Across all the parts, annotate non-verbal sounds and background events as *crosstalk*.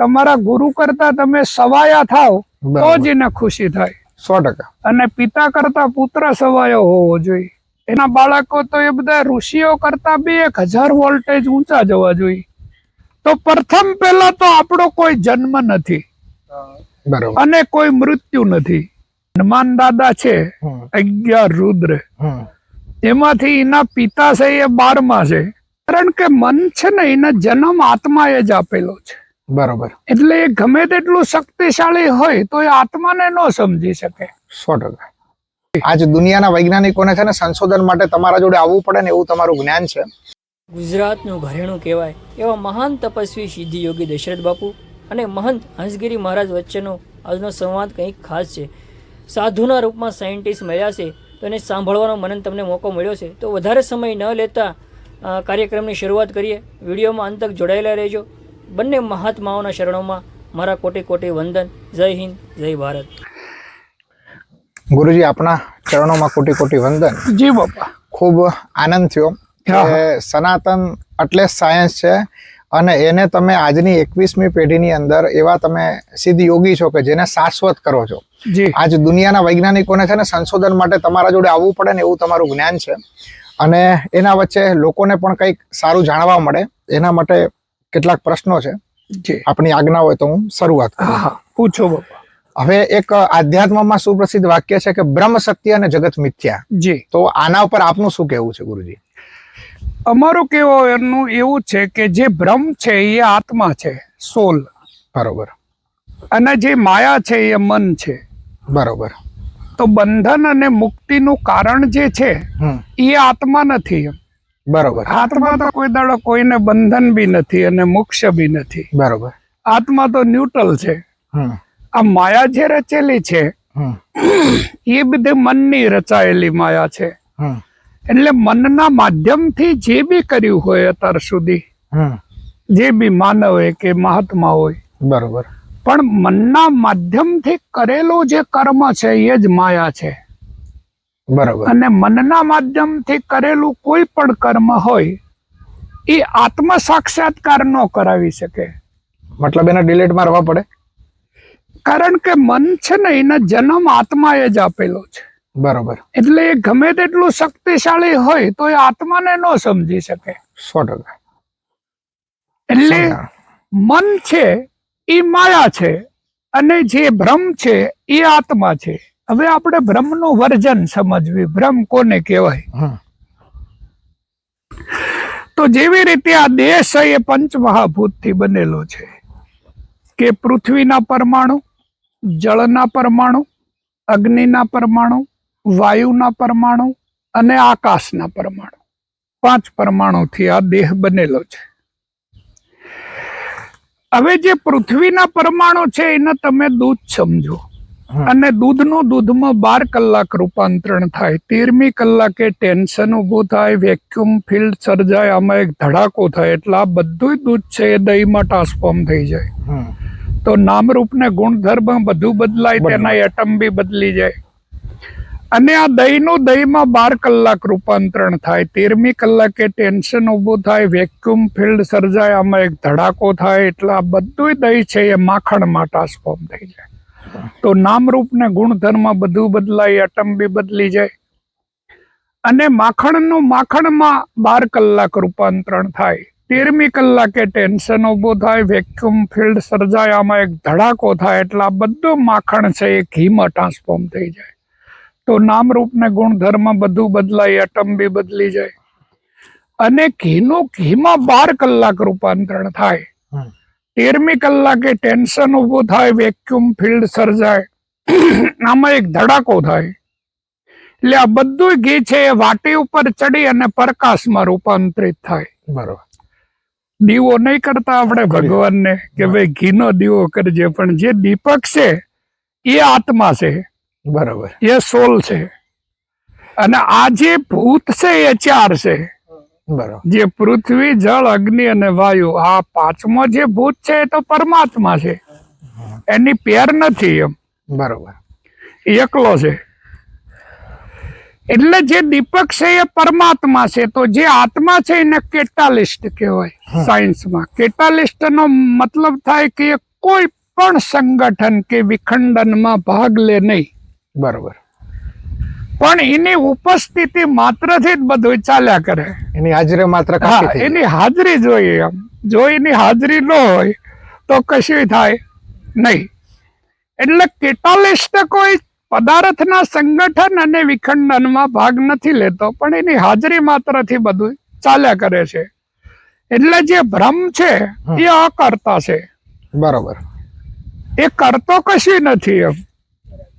તમારા ગુરુ કરતા તમે સવાયા થાવ તો જ એને ખુશી થાય. સો ટકા. અને પિતા કરતા પુત્ર સવાયો હોવો જોઈએ. એના બાળકો તો એ બધા ઋષિઓ કરતા બી એક હજાર વોલ્ટેજ ઊંચા જવા જોઈએ. તો પ્રથમ પહેલા તો આપણો કોઈ જન્મ નથી. બરોબર. અને કોઈ મૃત્યુ નથી. હનુમાન દાદા છે અગિયાર રુદ્ર. એમાંથી એના પિતા છે એ બારમા છે. કારણ કે મન છે ને એના જન્મ આત્માએ જ આપેલો છે. બરોબર. એટલે એ ગમે તેટલું શક્તિશાળી હોય તો એ આત્માને ન સમજી શકે. સો ટકા. આજ દુનિયાના વૈજ્ઞાનિકોને છે ને સંશોધન માટે તમારા જોડે આવવું પડે ને એવું તમારું જ્ઞાન છે? ગુજરાતનું ઘરેણું કહેવાય એવા મહાન તપસ્વી સિદ્ધિ યોગી દશરથ બાપુ અને મહંત હંસગીરી મહારાજ વચ્ચેનો આજનો સંવાદ કંઈક ખાસ છે. સાધુના રૂપમાં સાયન્ટિસ્ટ મળ્યા છે તો એને સાંભળવાનો મને તમને મોકો મળ્યો છે. તો વધારે સમય ન લેતા કાર્યક્રમની શરૂઆત કરીએ. વિડીયોમાં અંત તક જોડાયેલા રહેજો. બંને મહાત્માઓના શરણોમાં મારા કોટી કોટી વંદન. જય હિન્દ જય ભારત. ગુરુજી આપના ચરણોમાં કોટી કોટી વંદન. જી બાપા. ખૂબ આનંદ થયો કે સનાતન એટલે સાયન્સ છે અને એને તમે આજની એકવીસમી પેઢીની અંદર એવા તમે સિદ્ધ યોગી છો કે જેને શાશ્વત કરો છો. જી. આજ દુનિયાના વૈજ્ઞાનિકોને છે ને સંશોધન માટે તમારા જોડે આવવું પડે ને એવું તમારું જ્ઞાન છે. અને એના વચ્ચે લોકોને પણ કંઈક સારું જાણવા મળે. એના માટે કેટલાક પ્રશ્નો છે. જી. આપણી આજ્ઞા હોય તો હું શરૂઆત પૂછો બાપા. હવે એક આધ્યાત્મમાં સુપ્રસિદ્ધ વાક્ય છે કે બ્રહ્મ સત્ય અને જગત મિથ્યા. જી. તો આના ઉપર આપનું શું કહેવું છે ગુરુજી? અમારું કેવો એનું એવું છે કે જે ભ્રમ છે એ આત્મા છે સોલ. બરોબર. અને જે માયા છે એ મન છે. બરોબર. તો બંધન અને મુક્તિનું કારણ જે છે એ આત્મા નથી બરોબર. આત્મા તો કોઈ દાડો કોઈને બંધન બી નથી અને મોક્ષ બી નથી. બરોબર. આત્મા તો ન્યુટ્રલ છે. આ માયા જે રચેલી છે એ બધી મનની રચાયેલી માયા છે. એટલે મનના માધ્યમથી જે બી કર્યું હોય અત્યાર સુધી જે બી માનવ હોય કે મહાત્મા હોય. બરોબર. પણ મનના માધ્યમથી કરેલું જે કર્મ છે એ જ માયા છે. બરોબર. અને મનના માધ્યમથી કરેલું કોઈ પણ કર્મ હોય એ આત્મ સાક્ષાત્કાર ન કરાવી શકે. મતલબ એને ડિલેટ મારવા પડે? કારણ કે મન છે ને એને જન્મ આત્માએ જ આપેલો છે. બરોબર. એટલે એ ગમે તેટલું શક્તિશાળી હોય તો એ આત્માને ન સમજી શકે. સો ટકા. એટલે મન છે એ માયા છે અને જે ભ્રમ છે એ આત્મા છે. હવે આપણે ભ્રમનું વર્જન સમજવી. ભ્રમ કોને કહેવાય? તો જેવી રીતે આ દેશ એ પંચમહાભૂતથી બનેલો છે કે પૃથ્વીના પરમાણુ જળના પરમાણુ અગ્નિના પરમાણુ વાયુના પરમાણુ અને આકાશના પરમાણુ. પાંચ પરમાણુથી આ દેહ બનેલો છે. હવે જે પૃથ્વીના પરમાણુ છે એને તમે દૂધ સમજો. અને દૂધનું દૂધમાં બાર કલાક રૂપાંતરણ થાય. તેરમી કલાકે ટેન્શન ઊભું થાય વેક્યુમ ફિલ્ડ સર્જાય આમાં એક ધડાકો થાય. એટલે આ બધું દૂધ છે એ દહીંમાં ટ્રાન્સફોર્મ થઈ જાય. તો નામરૂપને ગુણધર્મ બધું બદલાય તેના એટમ બી બદલી જાય. અને આ દહીંનું દહીંમાં બાર કલાક રૂપાંતરણ થાય. તેરમી કલાકે ટેન્શન ઊભું થાય વેક્યુમ ફિલ્ડ સર્જાય આમાં એક ધડાકો થાય. એટલે આ બધું દહીં છે એ માખણમાં ટ્રાન્સફોર્મ થઈ જાય. તો નામરૂપ ને ગુણધર્મ બધું બદલાય એટમ બી બદલી જાય. અને માખણનું માખણમાં બાર કલાક રૂપાંતરણ થાય. તેરમી કલાકે ટેન્શન ઊભું થાય વેક્યુમ ફિલ્ડ સર્જાય, આમાં એક ધડાકો થાય, એટલે આ બધું માખણ છે, એ ઘીમાં ટ્રાન્સફોર્મ થઈ જાય. તો નામરૂપ ને ગુણધર્મ બધું બદલાય એટમ બી બદલી જાય. અને ઘીનું ઘીમાં બાર કલાક રૂપાંતરણ થાય. તેરમી કલાકે ટેન્શન ઊભું થાય વેક્યુમ ફિલ્ડ સર્જાય. આમાં એક ધડાકો થાય. એટલે આ બધું ઘી છે એ વાટી ઉપર ચડી અને પ્રકાશમાં રૂપાંતરિત થાય. બરોબર. દીવો નહીં કરતા આપણે ભગવાનને કે ભાઈ ઘીનો દીવો કરજે પણ જે દીપક છે એ આત્મા છે. બરોબર. એ સોલ છે. અને આ જે ભૂત છે એ ચાર છે. જે પૃથ્વી જળ અગ્નિ અને વાયુ આ પાંચમો જે ભૂત છે એ તો પરમાત્મા છે. એની પેર નથી એમ. બરોબર. એકલો છે. એટલે જે દીપક છે એ પરમાત્મા છે. તો જે આત્મા છે એને કેટાલિસ્ટ કહેવાય સાયન્સમાં કેટાલિસ્ટ નો મતલબ થાય કે કોઈ પણ સંગઠન કે વિખંડનમાં ભાગ લે નહીં. બરોબર. પણ એની ઉપસ્થિતિ માત્રથી જ બધું ચાલ્યા કરે. એની હાજરી માત્ર હા એની હાજરી જોઈએ એમ. જો એની હાજરી ન હોય તો કશું થાય નહીં. એટલે કેટાલિસ્ટ કોઈ પદાર્થના સંગઠન અને વિખંડનમાં ભાગ નથી લેતો પણ એની હાજરી માત્રથી બધું ચાલ્યા કરે છે. એટલે જે ભ્રમ છે એ અકર્તા છે. બરોબર. એ કરતો કશું નથી એમ.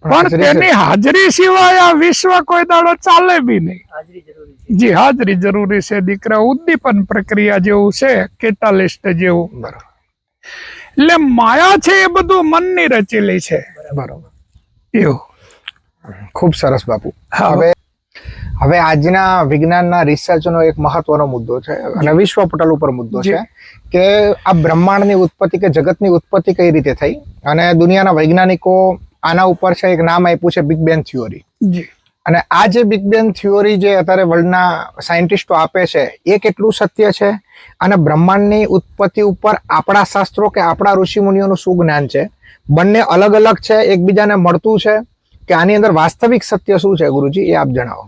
પણ હાજરી તેની હાજરી સિવાય આ વિશ્વ કોઈ દાડો ચાલે બી નહીં. હાજરી જરૂરી છે. જી હાજરી જરૂરી છે. દીકરા ઉદ્દીપન પ્રક્રિયા જેવું છે કેટાલિસ્ટ જેવું. બરાબર. એટલે માયા છે એ બધું મનની રચેલી છે. બરોબર. એવું. ખૂબ સરસ બાપુ. હવે હવે આજના વિજ્ઞાનના રિસર્ચનો એક મહત્વનો મુદ્દો છે અને વિશ્વ પટલ ઉપર મુદ્દો છે કે આ બ્રહ્માંડની ઉત્પત્તિ કે જગતની ઉત્પત્તિ કઈ રીતે થઈ અને દુનિયાના વૈજ્ઞાનિકો આના ઉપર છે એક નામ આપ્યું છે બિગ બેન થિયોરી જી. અને આ જે બિગ બેન થિયોરી જે અત્યારે વર્લ્ડના સાયન્ટિસ્ટો આપે છે એ કેટલું સત્ય છે? અને બ્રહ્માંડની ઉત્પત્તિ ઉપર આપણા શાસ્ત્રો કે આપણા ઋષિમુનિઓનું શું જ્ઞાન છે? બંને અલગ અલગ છે એકબીજાને મળતું છે કે આની અંદર વાસ્તવિક સત્ય શું છે ગુરુજી એ આપ જણાવો.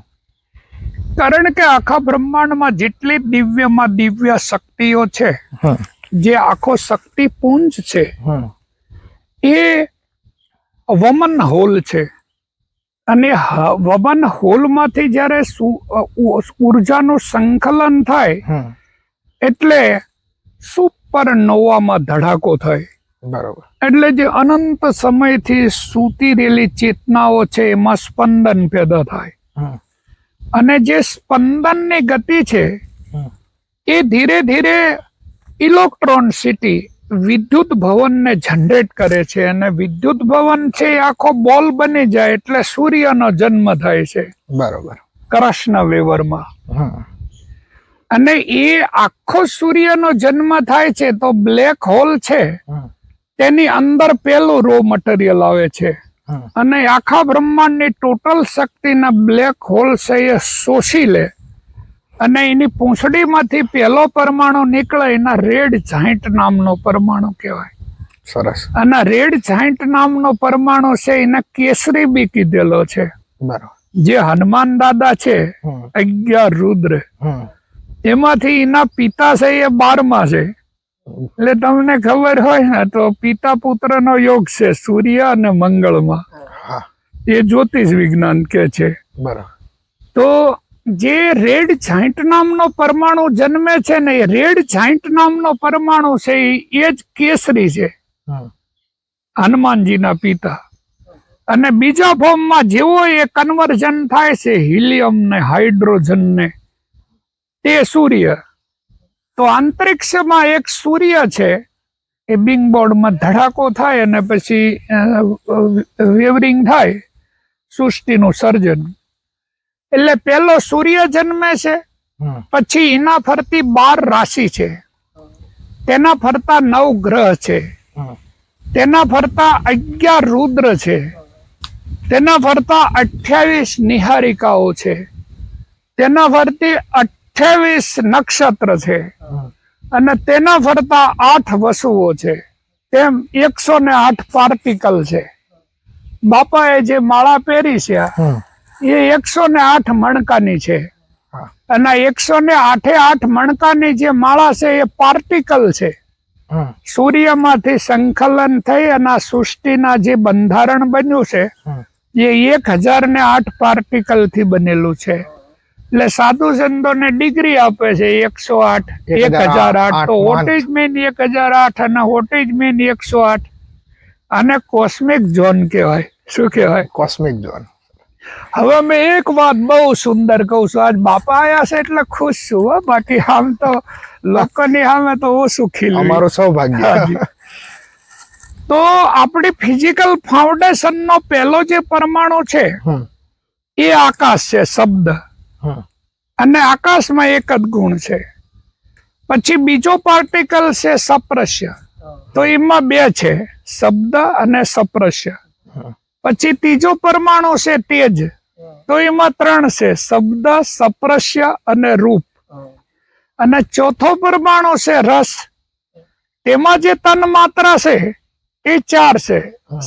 કારણ કે આખા બ્રહ્માંડમાં જેટલી દિવ્યમાં દિવ્ય શક્તિઓ છે જે આખો શક્તિપુંજ છે એ વમન હોલ છે. અને વમન હોલમાંથી જ્યારે ઉર્જાનું સંકલન થાય એટલે સુપરનોવામાં ધડાકો થાય. બરોબર. એટલે જે અનંત સમયથી સૂતી રહેલી ચેતનાઓ છે એમાં સ્પંદન પેદા થાય. અને જે સ્પંદનની ગતિ છે એ ધીરે ધીરે ઇલેક્ટ્રોન સિટી વિદ્યુત ભવનને જનરેટ કરે છે અને વિદ્યુત ભવન છે એ આખો બોલ બની જાય એટલે સૂર્યનો જન્મ થાય છે. બરોબર. કૃષ્ણ વેવરમાં. અને એ આખો સૂર્યનો જન્મ થાય છે તો બ્લેક હોલ છે. તેની અંદર પેલું રો મટીરિયલ આવે છે. અને આખા બ્રહ્માંડની ટોટલ શક્તિના બ્લેક હોલ છે એ શોષી લે. અને એની પૂંછડીમાંથી પહેલો પરમાણુ નીકળે એના રેડ જાઇન્ટ નામનો પરમાણુ કહેવાય. સરસ. અને રેડ જાઇન્ટ નામનો પરમાણુ છે એને કેસરી બી કીધેલો છે. બરાબર. જે હનુમાન દાદા છે અગિયાર રુદ્ર. એમાંથી એના પિતા છે એ બારમા છે. એટલે તમને ખબર હોય ને તો પિતા પુત્ર નો યોગ છે સૂર્ય અને મંગળમાં. એ જ્યોતિષ વિજ્ઞાન કે છે. બરોબર. તો જે રેડ જાઇન્ટ નામનો પરમાણુ જન્મે છે ને એ રેડ જાઇન્ટ નામનો પરમાણુ છે એ જ કેસરી છે. હનુમાનજીના પિતા. અને બીજા ફોર્મમાં જેવો એ કન્વર્ઝન થાય છે હિલિયમ ને હાઇડ્રોજન ને તે સૂર્ય. તો અંતરિક્ષમાં એક સૂર્ય છે એ બિંગ બોર્ડમાં ધડાકો થાય અને પછી વેવરિંગ થાય સૃષ્ટિનું સર્જન. એટલે પેલો સૂર્ય જન્મે છે પછી એના ફરતી બાર રાશિ છે. તેના ફરતા નવ ગ્રહ છે. તેના ફરતા અગિયાર રુદ્ર છે. તેના ફરતા અઠ્યાવીસ નિહારિકાઓ છે. તેના ફરતી અઠ્યાવીસ નક્ષત્ર છે. અને તેના ફરતા આઠ વસુઓ છે. તેમ એકસો ને આઠ પાર્ટિકલ છે. બાપાએ જે માળા પહેરી છે એ એકસો ને આઠ મણકાની છે. અને એકસો ને આઠે આઠ મણકાની જે માળા છે એ પાર્ટિકલ છે. સૂર્યમાંથી સંકલન થઈ અને આ સૃષ્ટિના જે બંધારણ બન્યું છે એ એક હજાર ને આઠ પાર્ટિકલથી બનેલું છે. એટલે સાધુ સંતોને ડિગ્રી આપે છે એકસો આઠ એક હજાર આઠ તો. વોટેજ મેન એક હજાર આઠ અને વોટેજ મેન એકસો આઠ. આને કોસ્મિક ઝોન કહેવાય. શું કહેવાય? Cosmic zone. હવે મેં એક વાત બહુ સુંદર કહું છું. આજ બાપા આવ્યા છે એટલે ખુશ છું હો. બાકી આમ તો લોકોની સામે તો ઓછું ખીલ અમારું સૌભાગ્ય. તો આપણી ફિઝિકલ ફાઉન્ડેશન નો પહેલો જે પરમાણુ છે. એ આકાશ છે શબ્દ. અને આકાશમાં એક જ ગુણ છે. પછી બીજો પાર્ટિકલ છે સપ્રશ્ય. તો એમાં બે છે શબ્દ અને સપ્રશ્ય. પછી ત્રીજો પરમાણુ છે તેજ. તો એમાં ત્રણ છે શબ્દ સપ્રશ્ય અને રૂપ. અને ચોથો પરમાણુ છે રસ. તેમાં જે તન માત્રા છે એ ચાર છે.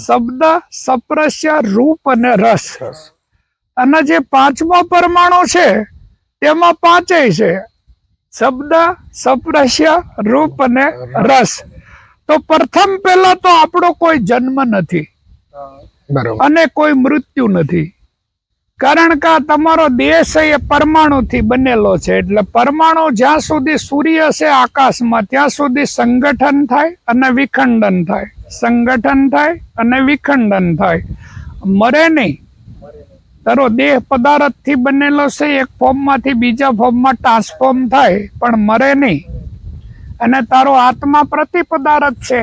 શબ્દ સપ્રશ્ય રૂપ અને રસ. અને જે પાંચમો પરમાણુ છે તેમાં પાંચેય છે. શબ્દ સપ્રશ્ય રૂપ અને રસ. તો પ્રથમ પહેલા તો આપણો કોઈ જન્મ નથી. અને કોઈ મૃત્યુ નથી. કારણ કે તમારો દેશ એ પરમાણુથી બનેલો છે. એટલે પરમાણુ જ્યાં સુધી સૂર્ય છે આકાશમાં ત્યાં સુધી સંગઠન થાય અને વિખંડન થાય. સંગઠન થાય અને વિખંડન થાય. મરે નહીં. તારો દેહ પદાર્થથી બનેલો છે એક ફોર્મમાંથી બીજા ફોર્મમાં ટ્રાન્સફોર્મ થાય પણ મરે નહીં. અને તારો આત્મા પ્રતિ પદાર્થ છે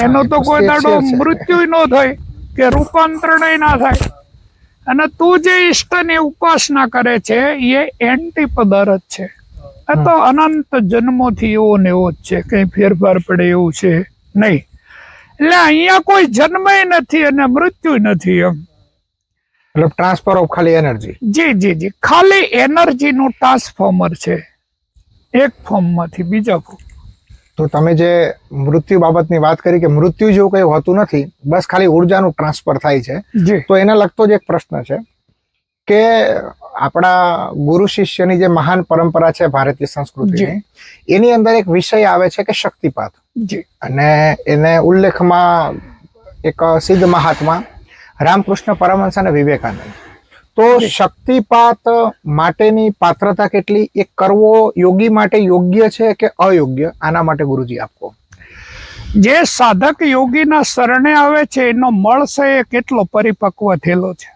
એનો તો કોઈ દાડો. મૃત્યુ ન થાય. કે રૂપાંતરણ ના થાય. અને તું જે ઈષ્ટની ઉપાસના કરે છે એ એન્ટી પદાર્થ છે. એ તો અનંત જન્મોથી એવો ને એવો જ છે કઈ ફેરફાર પડે એવું છે નહીં. એટલે અહીંયા કોઈ જન્મય નથી અને મૃત્યુ નથી એમ. એટલે ટ્રાન્સફર ઓફ ખાલી એનર્જી જી જી જી. ખાલી એનર્જીનું ટ્રાન્સફોર્મર છે. એક ફોર્મમાંથી બીજા ફોર્મ તો તમે જે મૃત્યુ બાબતની વાત કરી કે મૃત્યુ જેવું કંઈ હોતું નથી બસ ખાલી ઉર્જાનું ટ્રાન્સફર થાય છે. તો એને લગતો જ એક પ્રશ્ન છે કે આપણા ગુરુ શિષ્યની જે મહાન પરંપરા છે ભારતીય સંસ્કૃતિની એની અંદર એક વિષય આવે છે કે શક્તિપાત. અને એને ઉલ્લેખમાં એક સિદ્ધ મહાત્મા રામકૃષ્ણ પરમહંસ અને વિવેકાનંદ. તો શક્તિપાત માટેની પાત્રતા કેટલી? એ કરવો યોગી માટે યોગ્ય છે કે અયોગ્ય? આના માટે ગુરુજી આપકો જે સાધક યોગીના શરણે આવે છે એનો મળ છે એ કેટલો પરિપક્વ થયેલો છે.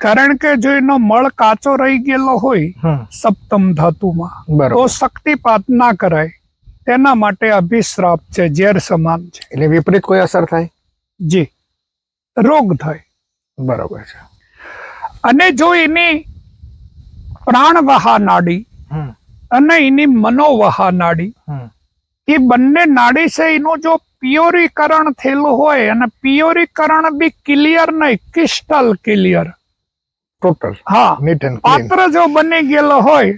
કારણ કે જો એનો મળ કાચો રહી ગયેલો હોય સપ્તમ ધાતુમાં તો શક્તિપાત ના કરાય. તેના માટે અભિશ્રાપ છે ઝેર સમાન છે. એટલે વિપરીત કોઈ અસર થાય? જી. રોગ થાય. બરોબર છે. અને જો એની પ્રાણવહા નાડી અને એની મનોવહા નાડી એ બંને નાડી છે એનું જો પિયોરીકરણ થયેલું હોય અને પિયોરીકરણ બી ક્લિયર નહીં ક્રિસ્ટલ ક્લિયર. ટોટલ હા. પાત્ર જો બની ગયેલો હોય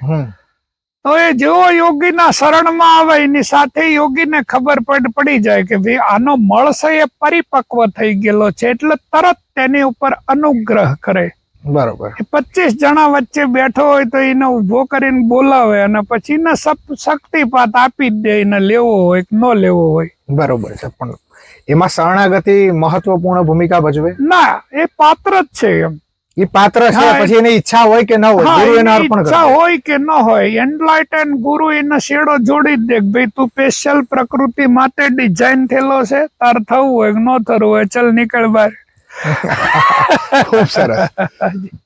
તો એ જેવો યોગીના શરણમાં આવે એની સાથે યોગીને ખબર પડ પડી જાય કે ભાઈ આનો મળશે એ પરિપક્વ થઈ ગયેલો છે એટલે તરત તેની ઉપર અનુગ્રહ કરે. બરોબર. પચીસ જણા વચ્ચે બેઠો હોય તો એને ઊભો કરીને બોલાવે અને પછી એને શક્તિપાત આપી જ દે એને લેવો હોય કે ન લેવો હોય. બરોબર છે પણ એમાં શરણાગતિ મહત્વપૂર્ણ ભૂમિકા ભજવે? ના એ પાત્ર જ છે એમ. એ પાત્ર છે પછી એની ઈચ્છા હોય કે ન હોય ગુરુ એને અર્પણ ઈચ્છા હોય કે ન હોય એન્ડલાઇટન ગુરુ એને શેડો જોડી જ દે કે ભાઈ તું સ્પેશિયલ પ્રકૃતિ માટે ડિઝાઇન થયેલો છે તાર થવું હોય કે ન થવું હોય ચલ નીકળ બહાર. *laughs* ખૂબ સરસ.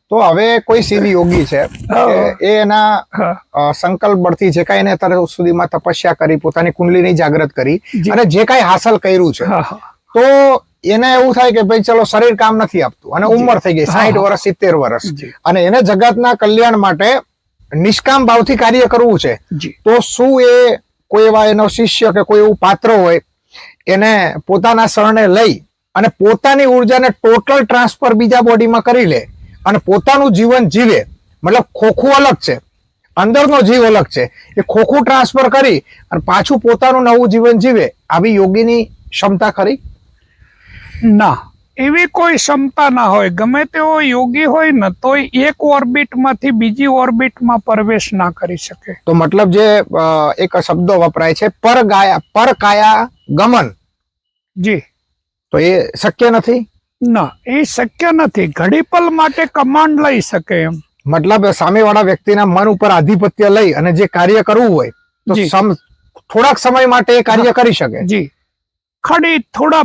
તો હવે કોઈ સિદ્ધ યોગી છે એ એના સંકલ્પ બળથી જે કાંઈ એને અત્યાર સુધીમાં તપસ્યા કરી પોતાની કુંડલીની જાગૃત કરી અને જે કાંઈ હાંસલ કર્યું છે. તો એને એવું થાય કે ભાઈ ચલો શરીર કામ નથી આપતું અને ઉંમર થઈ ગઈ સાઠ વર્ષ સિત્તેર વર્ષ. અને એને જગતના કલ્યાણ માટે નિષ્કામ ભાવથી કાર્ય કરવું છે. તો શું એ કોઈ એવા એનો શિષ્ય કે કોઈ એવું પાત્ર હોય એને પોતાના શરણે લઈ અને પોતાની ઉર્જાને ટોટલ ટ્રાન્સફર બીજા બોડીમાં કરી લે અને પોતાનું જીવન જીવે. મતલબ ખોખું અલગ છે. અંદરનો જીવ અલગ છે. એ ખોખું ટ્રાન્સફર કરી અને પાછું પોતાનું નવું જીવન જીવે. આવી યોગીની ક્ષમતા ખરી? ના. એવી કોઈ ક્ષમતા ના હોય. ગમે તેવો યોગી હોય ને તોય એક ઓર્બિટમાંથી બીજી ઓર્બિટમાં પ્રવેશ ના કરી શકે. તો મતલબ જે એક શબ્દો વપરાય છે પર ગાયા પર કાયા ગમન જી. તો એ શક્ય નથી? ના એ શક્ય નથી. ઘડીપલ માટે કમાન્ડ લઈ શકે એમ. મતલબ સામેવાળા વ્યક્તિના મન ઉપર આધિપત્ય લઈ અને જે કાર્ય કરવું હોય તો સમ- થોડાક સમય માટે એ કાર્ય કરી શકે. જી. ખડી થોડા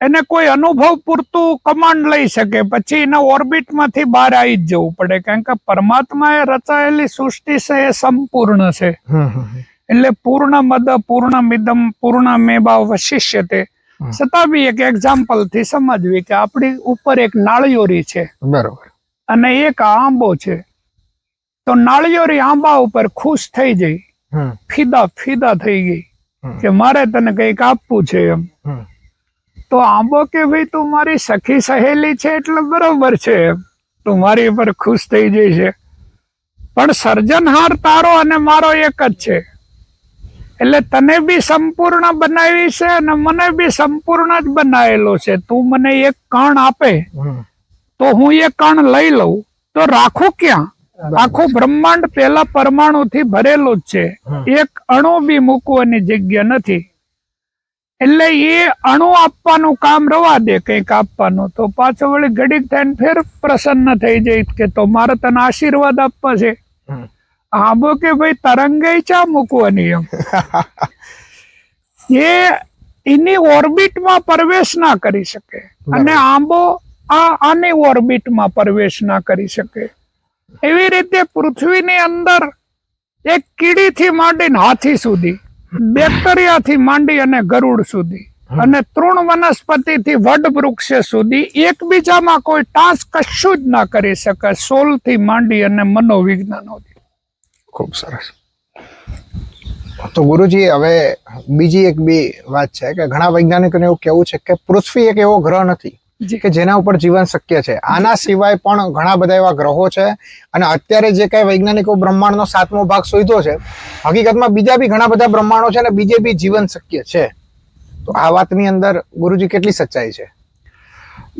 એને કોઈ અનુભવ પૂરતું કમાન્ડ લઈ શકે. પછી એના ઓર્બિટમાંથી બહાર આવી જ જવું પડે. કારણ કે પરમાત્માએ રચાયેલી સૃષ્ટિ છે એ સંપૂર્ણ છે. એટલે પૂર્ણ મદ પૂર્ણ મિદમ પૂર્ણ મેબા વશિષ્યતે હમ. છતાં બી એક એક્ઝામ્પલથી સમજવી કે આપણી ઉપર એક નાળિયોરી છે. બરોબર. અને એક આંબો છે. તો નાળિયોરી આંબા ઉપર ખુશ થઈ જઈ. ફીદા ફીદા થઈ ગઈ. કે મારે તને કંઈક આપવું છે એમ. તો આંબો કે ભાઈ તું મારી સખી સહેલી છે એટલે બરોબર છે એમ. તું મારી ઉપર ખુશ થઈ જઈ છે પણ સર્જનહાર તારો અને મારો એક જ છે. એટલે તને બી સંપૂર્ણ બનાવી છે અને મને બી સંપૂર્ણ જ બનાવેલો છે. તું મને એક કણ આપે તો હું એ કણ લઈ લઉં. તો રાખું ક્યાં? આખું બ્રહ્માંડ પેલા પરમાણુ થી ભરેલું જ છે. એક અણુ બી મૂકવાની જગ્યા નથી. એટલે એ અણુ આપવાનું કામ રવા દે કંઈક આપવાનું. તો પાછો વળી ઘડીક થઈને ફેર પ્રસન્ન થઈ જાય કે તો મારે તને આશીર્વાદ આપવા છે. આબો કે ભાઈ તરંગે ચા મૂકવાની એમ? *laughs* એ એની ઓર્બિટમાં પ્રવેશ ના કરી શકે. અને આંબો આ આની ઓર્બિટમાં પ્રવેશ ના કરી શકે. એવી રીતે પૃથ્વીની અંદર એક કીડીથી માંડીને હાથી સુધી બેક્ટેરિયાથી માંડી અને ગરુડ સુધી અને તૃણ વનસ્પતિથી વડ વૃક્ષ સુધી એકબીજામાં કોઈ ટાંસ કશું જ ના કરી શકે સોલથી માંડી અને મનોવિજ્ઞાન સુધી ખૂબ સરસ. તો ગુરુજી હવે બીજી એક બી વાત છે કે ઘણા વૈજ્ઞાનિકોને એવું કેવું છે કે પૃથ્વી એક એવો ગ્રહ નથી. કે જેના ઉપર જીવન શક્ય છે. આના સિવાય પણ ઘણા બધા એવા ગ્રહો છે અને અત્યારે જે કઈ વૈજ્ઞાનિકો બ્રહ્માંડનો સાતમો ભાગ શોધ્યો છે હકીકતમાં બીજા બી ઘણા બધા બ્રહ્માંડો છે અને બીજે બી જીવન શક્ય છે. તો આ વાતની અંદર ગુરુજી કેટલી સચ્ચાઈ છે?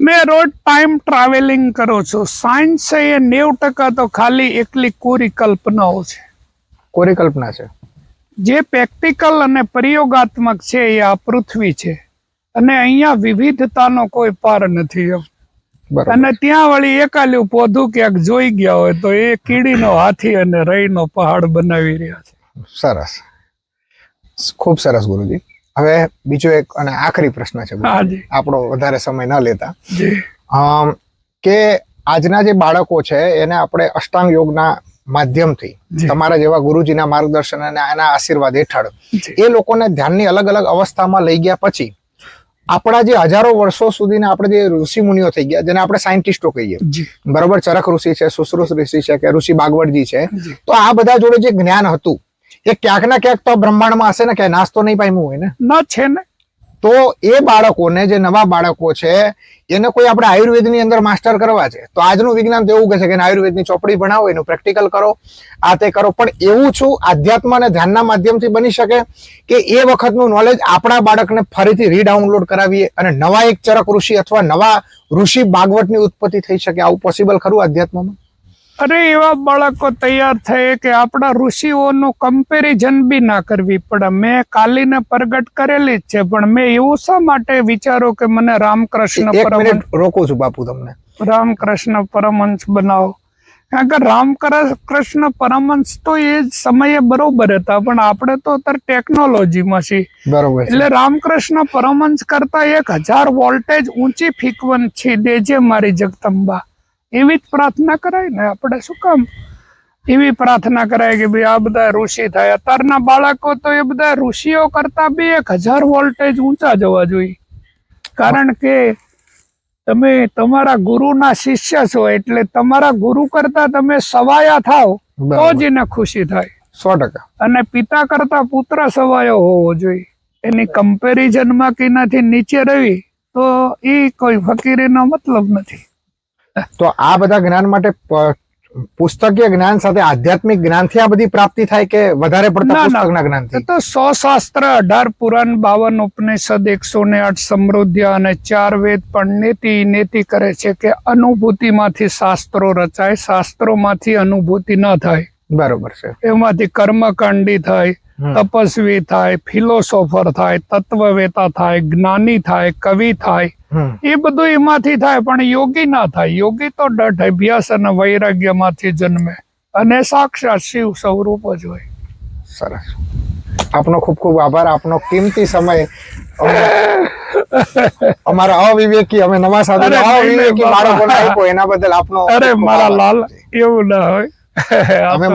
મેં રોજ ટાઈમ ટ્રાવેલિંગ કરો છું. સાયન્સ છે એ નેવ ટકા તો ખાલી એકલી કોરી કલ્પનાઓ છે. કોરી કલ્પના છે. જે પ્રેક્ટિકલ અને પ્રયોગાત્મક છે એ આ પૃથ્વી છે. અને અહીંયા વિવિધતાનો કોઈ પાર નથી અને ત્યાં વળી એકાલ્યું પોધું ક્યાંક જોઈ ગયા હોય તો એ કીડીનો હાથી અને રઈનો પહાડ બનાવી રહ્યા છે. સરસ. ખૂબ સરસ ગુરુજી. હવે બીજો એક અને આખરી પ્રશ્ન છે. આપણો વધારે સમય ન લેતા. કે આજના જે બાળકો છે એને આપણે અષ્ટાંગ યોગના માધ્યમથી. તમારા જેવા ગુરુજીના માર્ગદર્શન અને એના આશીર્વાદ હેઠળ એ લોકોને ધ્યાનની અલગ અલગ અવસ્થામાં લઈ ગયા પછી આપણા જે હજારો વર્ષો સુધીના આપણે જે ઋષિ મુનિઓ થઈ ગયા જેને આપણે સાયન્ટિસ્ટો કહીએ. બરોબર ચરક ઋષિ છે સુશ્રુષ ઋષિ છે કે ઋષિ બાગવડજી છે. તો આ બધા જોડે જે જ્ઞાન હતું એ ક્યાંક ના ક્યાંક તો બ્રહ્માંડમાં હશે ને કે નાશ તો નહીં પામ્યું હોય ને? ન છે ને. તો એ બાળકોને જે નવા બાળકો છે એને કોઈ આપણે આયુર્વેદની અંદર માસ્ટર કરવા છે? તો આજનું વિજ્ઞાન તો એવું કહે છે કે આયુર્વેદની ચોપડી ભણાવો એનું પ્રેક્ટિકલ કરો આ તે કરો. પણ એવું છું આધ્યાત્મ અને ધ્યાનના માધ્યમથી બની શકે કે એ વખતનું નોલેજ આપણા બાળકને ફરીથી રીડાઉનલોડ કરાવીએ અને નવા એક ચરક ઋષિ અથવા નવા ઋષિ બાગવટની ઉત્પત્તિ થઈ શકે. આવું પોસિબલ ખરું અધ્યાત્મમાં અરે એવા બાળકો તૈયાર થયે કે આપણા ઋષિઓનું કમ્પેરિઝન બી ના કરવી પડે. મેં કાલીને પ્રગટ કરેલી જ છે પણ મેં એવું શા માટે વિચારો કે મને રામકૃષ્ણ પરમહંસ રોકું છું બાપુ તમને. રામકૃષ્ણ પરમહંસ બનાવો. કારણ કે રામકૃષ્ણ પરમહંસ તો એ જ સમયે બરોબર હતા પણ આપણે તો અત્યારે ટેકનોલોજીમાં છીએ. બરોબર એટલે રામકૃષ્ણ પરમહંસ કરતા એક હજાર વોલ્ટેજ ઊંચી ફ્રીક્વન્સી દેજે મારી જગદંબા. એવી જ પ્રાર્થના કરાય ને આપણે શું કામ? એવી પ્રાર્થના કરાય કે ભાઈ આ બધા ઋષિ થાય. અત્યારના બાળકો તો એ બધા ઋષિઓ કરતા બી એક હજાર વોલ્ટેજ ઊંચા જવા જોઈએ. કારણ કે તમે તમારા ગુરુના શિષ્ય છો એટલે તમારા ગુરુ કરતા તમે સવાયા થાવ તો જ એને ખુશી થાય. સો ટકા. અને પિતા કરતા પુત્ર સવાયો હોવો જોઈએ. એની કમ્પેરિઝનમાં કે એનાથી નીચે રહી તો એ કોઈ ફકીરીનો મતલબ નથી. તો આ બધા જ્ઞાન માટે પુસ્તકીય જ્ઞાન સાથે આધ્યાત્મિક જ્ઞાનથી આ બધી પ્રાપ્તિ થાય કે વધારે પડતા. પુસ્તકના જ્ઞાનથી તો સો શાસ્ત્ર અઢાર પુરાણ બાવન ઉપનિષદ એકસો ને આઠ સમૃદ્ધિ અને ચાર વેદ પણ નેતિ નેતિ કરે છે કે અનુભૂતિમાંથી શાસ્ત્રો રચાય શાસ્ત્રોમાંથી અનુભૂતિ ન થાય બરોબર છે એમાંથી કર્મકાંડી થાય. તપસ્વી થાય ફિલોસોફર થાય તત્વવેતા થાય જ્ઞાની થાય કવિ થાય. એ બધું એમાંથી થાય પણ યોગી ના થાય. યોગી તો દઢ અભ્યાસ અને વૈરાગ્યમાંથી જન્મે. અને સાક્ષાત શિવ સ્વરૂપ જ હોય. સરસ. આપનો ખૂબ ખૂબ આભાર. આપનો કિંમતી સમય *laughs* અમારા અવિવેકી અમે નવા સાધુ અવિવેકી બાળકોને આપ્યો એના બદલ આપનો અરે મારા લાલ એવું ના હોય. *laughs* અમે